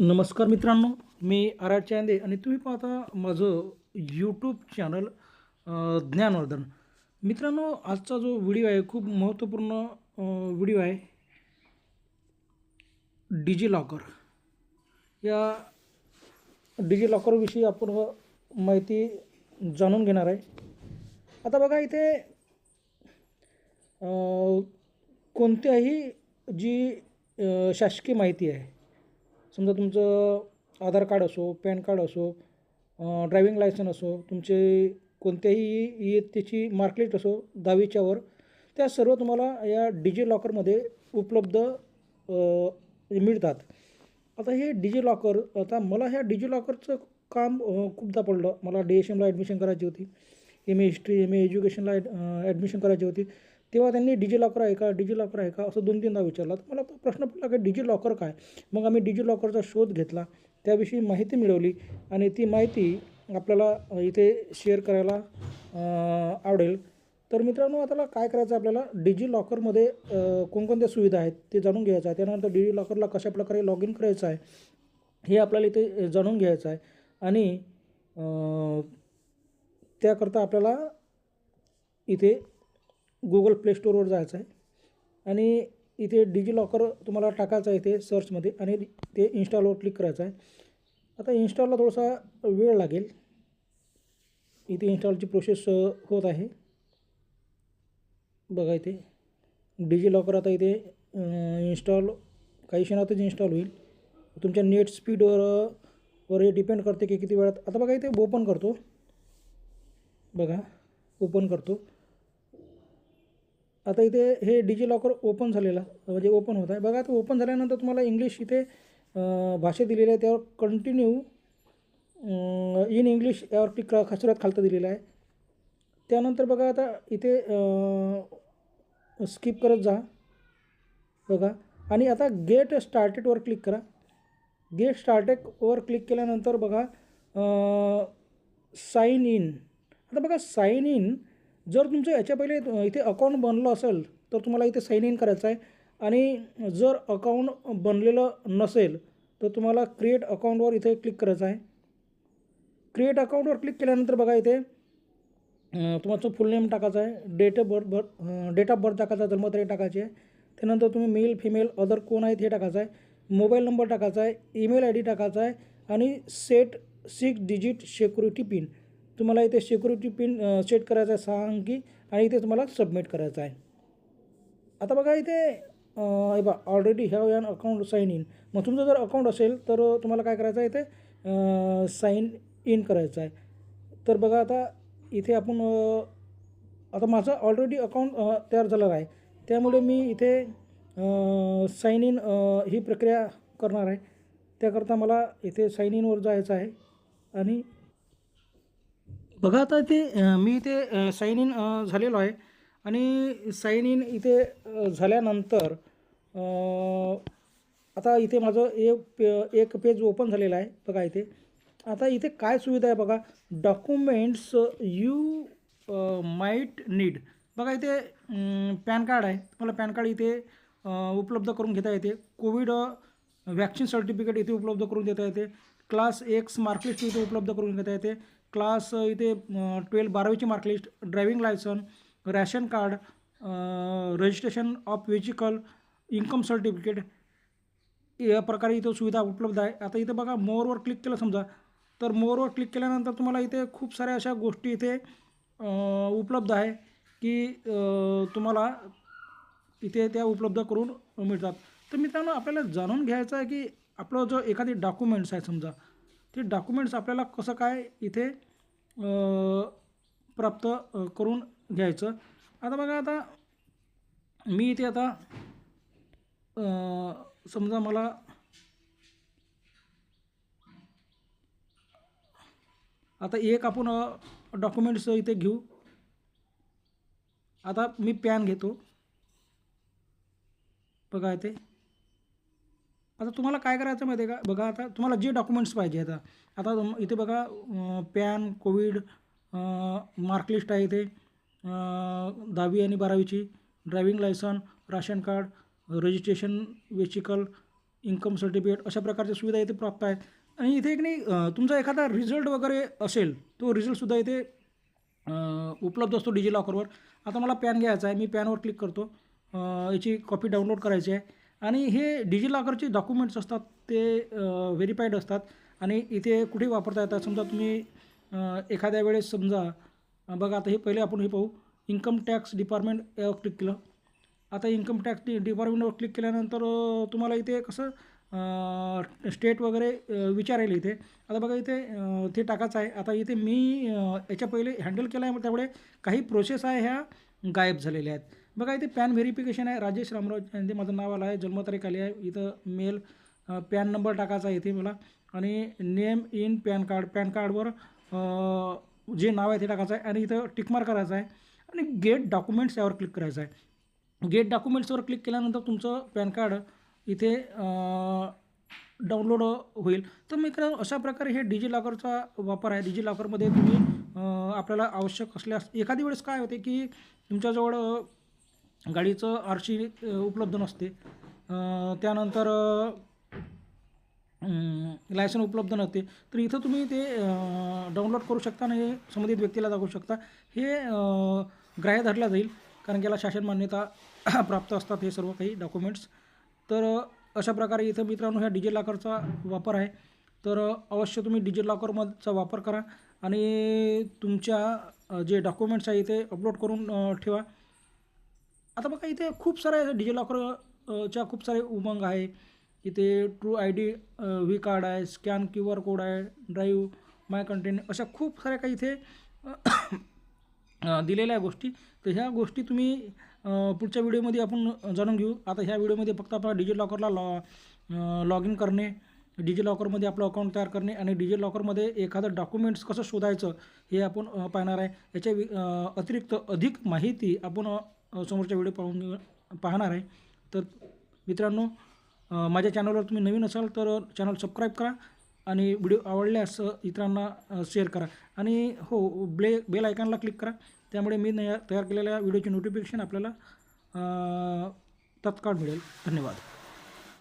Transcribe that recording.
नमस्कार मित्रांनो मी आर चांदे आणि तुम्ही पाहता माझं यूट्यूब चॅनल ज्ञानवर्धन. मित्रांनो आजचा जो व्हिडिओ आहे खूप महत्त्वपूर्ण व्हिडिओ आहे. डिजी लॉकर या डिजी लॉकरविषयी आपण माहिती जाणून घेणार आहे. आता बघा इथे कोणत्याही जी शासकीय माहिती आहे समजा तुमचं आधार कार्ड असो पॅन कार्ड असो ड्रायविंग लायसन असो तुमचे कोणत्याही इयत्तेची मार्कलिस्ट असो दहावीच्यावर त्या सर्व तुम्हाला या डिजी लॉकरमध्ये उपलब्ध मिळतात. आता हे डिजी लॉकर आता मला ह्या डिजी लॉकरचं काम खूपदा पडलं. मला डी एस एमला ॲडमिशन करायची होती. M A history M A एज्युकेशनला add admission करायची होती. तेव्हा त्यांनी डिजी लॉकर आहे का डिजी लॉकर आहे का असं दोन तीनदा विचारला. तर मला तो प्रश्न पडला की डिजी लॉकर काय? मग आम्ही डिजी लॉकरचा शोध घेतला. त्याविषयी माहिती मिळवली आणि ती माहिती आपल्याला इथे शेअर करायला आवडेल. तर मित्रांनो आता काय करायचं आहे आपल्याला? डिजी लॉकरमध्ये कोणकोणत्या सुविधा आहेत ते जाणून घ्यायचं आहे. त्यानंतर डिजी लॉकरला कशा प्रकारे लॉग इन करायचं आहे हे आपल्याला इथे जाणून घ्यायचं आहे. आणि त्याकरता आपल्याला इथे गुगल प्ले स्टोरवर जायचं आहे. आणि इथे डिजिलॉकर तुम्हाला टाकायचं आहे इथे सर्चमध्ये आणि ते इन्स्टॉलवर क्लिक करायचं आहे. आता इन्स्टॉलला थोडासा वेळ लागेल. इथे इन्स्टॉलची प्रोसेस होत आहे. बघा इथे. डिजिलॉकर आता इथे इन्स्टॉल काही क्षणातच इन्स्टॉल होईल. तुमच्या नेट स्पीडवर वर हे डिपेंड करते की किती वेळात. आता बघा इथे ओपन करतो. बघा ओपन करतो. आता इथे हे डिजी लॉकर ओपन झालेलं म्हणजे ओपन होत आहे. बघा आता ओपन झाल्यानंतर तुम्हाला इंग्लिश इथे भाषा दिलेली आहे त्यावर कंटिन्यू इन इंग्लिश यावर क्लिक करा सर्वात खालतं दिलेलं आहे. त्यानंतर बघा आता इथे स्किप करत जा. बघा आणि आता गेट स्टार्टेडवर क्लिक करा. गेट स्टार्टेडवर क्लिक केल्यानंतर बघा साईन इन आता बघा साईन इन जर तुमचं याच्या पहिले इथे अकाउंट बनलं असेल तर तुम्हाला इथे साईन इन करायचं आहे. आणि जर अकाउंट बनलेलं नसेल तर तुम्हाला क्रिएट अकाउंटवर इथे क्लिक करायचं आहे. क्रिएट अकाउंटवर क्लिक केल्यानंतर बघा इथे तुमचं फुल नेम टाकायचं आहे. Date of birth birth date of birth टाकायचा जन्मतारीख टाकायची आहे. त्यानंतर तुम्ही मेल फिमेल अदर कोण आहेत हे टाकायचं आहे. मोबाईल नंबर टाकायचा आहे. ईमेल आय डी टाकायचा आहे. आणि set six digit security PIN तुम्हाला इथे सिक्युरिटी पिन सेट करायचा आहे सहा अंकी आणि इथे तुम्हाला सबमिट करायचं आहे. आता बघा इथे हे बा already have an account sign in मग तुमचं जर अकाउंट असेल तर तुम्हाला काय करायचं आहे इथे? साईन इन करायचं आहे. तर बघा आता इथे आपण आता माझं ऑलरेडी अकाउंट तयार झालेलं आहे. त्यामुळे मी इथे साईन इन ही प्रक्रिया करणार आहे. त्याकरता मला इथे साईन इनवर जायचं आहे. आणि बघा आता इथे मी इथे साईन इन झालेलो आहे. आणि साईन इन इथे झाल्यानंतर आता इथे माझं एक पे एक पेज ओपन झालेलं आहे. बघा इथे. आता इथे काय सुविधा आहे बघा. डॉक्युमेंट्स यू माईट नीड बघा इथे पॅन कार्ड आहे. तुम्हाला पॅन कार्ड इथे उपलब्ध करून घेता येते. कोविड वॅक्सिन सर्टिफिकेट इथे उपलब्ध करून देता येते. क्लास एक्स मार्कलिस्ट इथे उपलब्ध करून घेता येते. क्लास इथे ट्वेल्व बारावीची mark list driving licence ration card registration of vehicle income certificate या प्रकारे इथं सुविधा उपलब्ध आहे. आता इथे बघा मोरवर क्लिक केलं समजा तर मोरवर क्लिक केल्यानंतर तुम्हाला इथे खूप साऱ्या अशा गोष्टी इथे उपलब्ध आहे की तुम्हाला इथे त्या उपलब्ध करून मिळतात. तर मित्रांनो आपल्याला जाणून घ्यायचं आहे की आपलं जो एखादी डॉक्युमेंट्स आहे समजा ते डॉक्युमेंट्स आपल्याला कसं काय इथे प्राप्त करून घ्यायचं. आता बघा आता मी इथे आता समजा मला आता एक आपण डॉक्युमेंट्स इथे घेऊ. आता मी पॅन घेतो. बघा इथे. आता तुम्हाला काय करायचं माहिती आहे का? बघा आता तुम्हाला जे डॉक्युमेंट्स पाहिजे आता आता इथे बघा पॅन कोविड मार्कलिस्ट आहे इथे. दहावी आणि बारावीची. Driving licence ration card registration vehicle income certificate अशा प्रकारच्या सुविधा इथे प्राप्त आहेत. आणि इथे एक नाही तुमचा एखादा रिझल्ट वगैरे असेल तो रिझल्टसुद्धा इथे उपलब्ध असतो डिजी लॉकरवर आता मला पॅन घ्यायचा आहे मी पॅनवर क्लिक करतो. याची कॉपी डाउनलोड करायची आहे. आणि हे डिजिलॉकरचे डॉक्युमेंट्स असतात ते व्हेरीफाईड असतात. आणि इथे कुठे वापरता येतात? समजा तुम्ही एखाद्या वेळेस समजा बघा आता हे पहिले आपण हे पाहू. इन्कम टॅक्स डिपार्टमेंट यावर क्लिक केलं. आता इन्कम टॅक्स डिपार्टमेंटवर क्लिक केल्यानंतर तुम्हाला इथे कसं स्टेट वगैरे विचारेल इथे. आता बघा इथे ते टाकायचं आहे. आता इथे मी याच्या पहिले हँडल केलं आहे त्यामुळे काही प्रोसेस आहे ह्या गायब झालेल्या आहेत. बघा इथे पॅन व्हेरिफिकेशन आहे. राजेश रामराव यांचे माझं नाव आलं आहे. जन्मतारीख आली आहे. इथं मेल पॅन नंबर टाकायचा आहे इथे मला. आणि name in PAN card. PAN कार्डवर जे नाव आहे ते टाकायचं आहे. आणि इथं टिकमार करायचं आहे. आणि गेट डॉक्युमेंट्स यावर क्लिक करायचं आहे. गेट डॉक्युमेंट्सवर क्लिक केल्यानंतर तुमचं पॅन कार्ड इथे डाउनलोड होईल. तर मित्रांनो अशा प्रकारे हे डिजी लॉकरचा वापर आहे. डिजी लॉकरमध्ये तुम्ही आपल्याला आवश्यक असल्यास एखादी वेळेस काय होते की तुमच्याजवळ गाडीचं आर सी उपलब्ध नसते. त्यानंतर लायसन उपलब्ध नसते. तर इथं तुम्ही ते डाउनलोड करू शकता आणि संबंधित व्यक्तीला दाखवू शकता. हे ग्राह्य धरला जाईल कारण की याला शासन मान्यता प्राप्त असतात हे सर्व काही डॉक्युमेंट्स तर अशा प्रकारे इथं मित्रांनो ह्या डिजि लॉकरचा वापर आहे. तर अवश्य तुम्ही डिजि लॉकरमधचा वापर करा आणि तुमच्या जे डॉक्युमेंट्स आहे ते अपलोड करून ठेवा. आता बघा इथे खूप सारे डिजी लॉकरच्या खूप सारे उमंग आहे. इथे true I D V card आहे स्कॅन क्यू आर कोड आहे ड्राईव्ह माय कंटेंट अशा खूप साऱ्या काही इथे दिलेल्या आहे गोष्टी. तर ह्या गोष्टी तुम्ही पुढच्या व्हिडिओमध्ये आपण जाणून घेऊ. आता ह्या व्हिडिओमध्ये फक्त आपण डिजी लॉकरला लॉ लॉग इन करणे डिजी लॉकरमध्ये आपलं अकाउंट तयार करणे आणि डिजी लॉकरमध्ये एखादं डॉक्युमेंट्स कसं शोधायचं हे आपण पाहणार आहे. याच्या वि- अतिरिक्त अधिक माहिती आपण समोरचा समोरच्या व्हिडिओ पाहून पाहणार आहे. तर मित्रांनो माझ्या चॅनलवर तुम्ही नवीन असाल तर चॅनल सबस्क्राईब करा आणि व्हिडिओ आवडल्यास इतरांना शेअर करा. आणि हो ब्ले बेल आयकॉनला क्लिक करा. त्यामुळे मी नया तयार केलेल्या व्हिडिओची नोटिफिकेशन आपल्याला तत्काळ मिळेल. धन्यवाद.